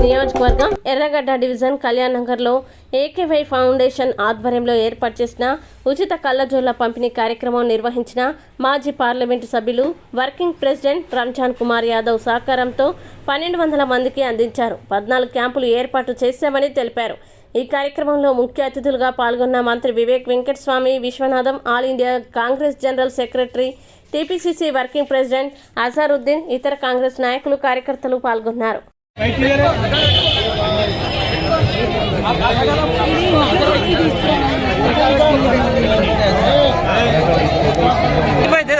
నియోజకవర్గం ఎర్రగడ్డ డివిజన్ కళ్యాణ్ నగర్లో ఏకేవై ఫౌండేషన్ ఆధ్వర్యంలో ఏర్పాటు చేసిన ఉచిత కళ్ళజోళ్ళ పంపిణీ కార్యక్రమం నిర్వహించిన మాజీ పార్లమెంటు సభ్యులు వర్కింగ్ ప్రెసిడెంట్ రంజాన్ కుమార్ యాదవ్ సహకారంతో పన్నెండు వందల మందికి అందించారు. పద్నాలుగు క్యాంపులు ఏర్పాటు చేశామని తెలిపారు. ఈ కార్యక్రమంలో ముఖ్య అతిథులుగా పాల్గొన్న మంత్రి Vivek Venkataswamy Vishwanatham all India Congress general secretary TPCC working president Azharuddin ఇతర కాంగ్రెస్ నాయకులు కార్యకర్తలు పాల్గొన్నారు. ఇవ్వండి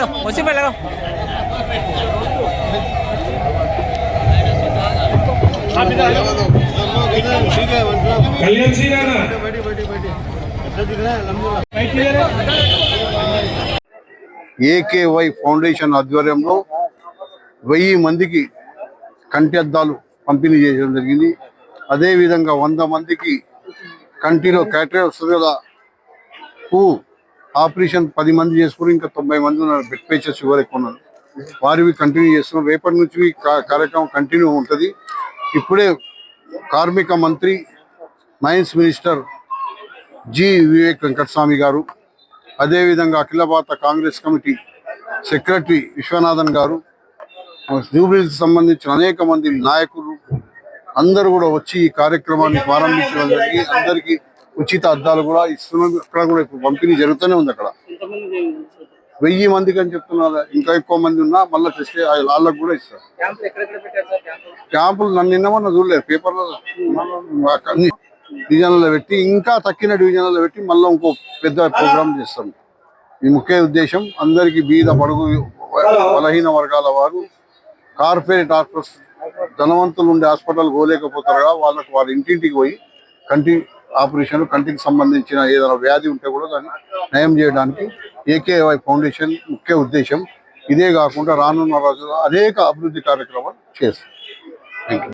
కళ్యాణ్ సింగ్ ఏకేవై ఫౌండేషన్ ఆధ్వర్యంలో వెయ్యి మందికి కంటి అద్దాలు పంపిణీ చేయడం జరిగింది. అదేవిధంగా వంద మందికి కంటిలో క్యాటరీ వస్తుంది కదా ఆపరేషన్ పది మంది చేసుకుని ఇంకా తొంభై మంది ఉన్నారు బెడ్ పేషెంట్స్ ఎవరు ఉన్నారు. వారివి కంటిన్యూ చేస్తున్నాం. రేపటి నుంచి కార్యక్రమం కంటిన్యూ ఉంటుంది. ఇప్పుడే కార్మిక మంత్రి mines minister G. Vivek Venkataswamy గారు అదేవిధంగా అఖిల భారత కాంగ్రెస్ కమిటీ సెక్రటరీ విశ్వనాథన్ గారు జూబ్లీకి సంబంధించిన అనేక మంది నాయకులు అందరూ కూడా వచ్చి ఈ కార్యక్రమాన్ని ప్రారంభించడం జరిగి అందరికీ ఉచిత అద్దాలు కూడా ఇస్తున్నాం. అక్కడ కూడా ఇప్పుడు పంపిణీ జరుగుతూనే ఉంది అక్కడ. వెయ్యి మందికి అని చెప్తున్నారు. ఇంకా ఎక్కువ మంది ఉన్నా మళ్ళీ తెస్తే వాళ్ళకు కూడా ఇస్తారు. క్యాంపులు నన్ను నిన్నమన్నా చూడలేదు. పేపర్లో అన్ని డివిజన్లలో పెట్టి ఇంకా తక్కిన డివిజన్లలో పెట్టి మళ్ళీ ఇంకో పెద్ద ప్రోగ్రామ్ చేస్తాం. ఈ ముఖ్య ఉద్దేశం అందరికీ బీద పడుగు బలహీన వర్గాల వారు కార్పొరేట్ హాస్పిటల్స్ ధనవంతులు ఉండే హాస్పిటల్ పోలేకపోతారు వాళ్ళకు వారి ఇంటింటికి పోయి కంటి ఆపరేషన్ కంటికి సంబంధించిన ఏదైనా వ్యాధి ఉంటే కూడా దాన్ని నయం చేయడానికి ఏకేవై ఫౌండేషన్ ముఖ్య ఉద్దేశం. ఇదే కాకుండా రానున్న రోజుల్లో అనేక అభివృద్ధి కార్యక్రమాలు చేస్తాం. Thank you